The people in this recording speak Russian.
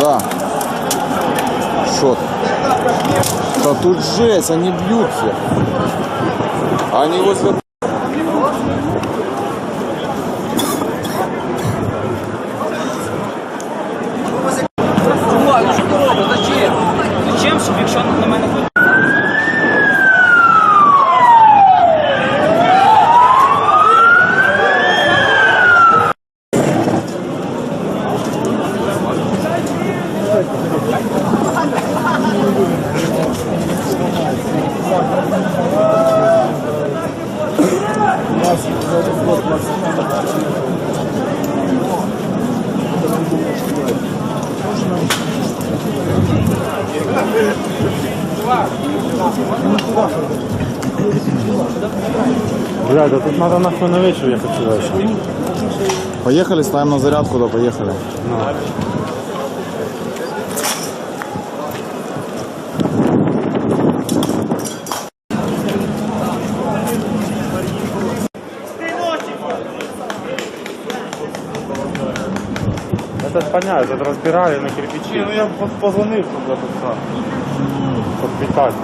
Да. Шот. Да тут жесть, они бьются. Они возле... Робиш? Зачем? Зачем, щоб якщо на мене? Блядь, да тут надо нахуй на вечер ехать сюда еще. Поехали, ставим на зарядку, да, поехали. Это ж понятно, это разбирали на кирпичи. ну я позвонил туда тут Подпитать.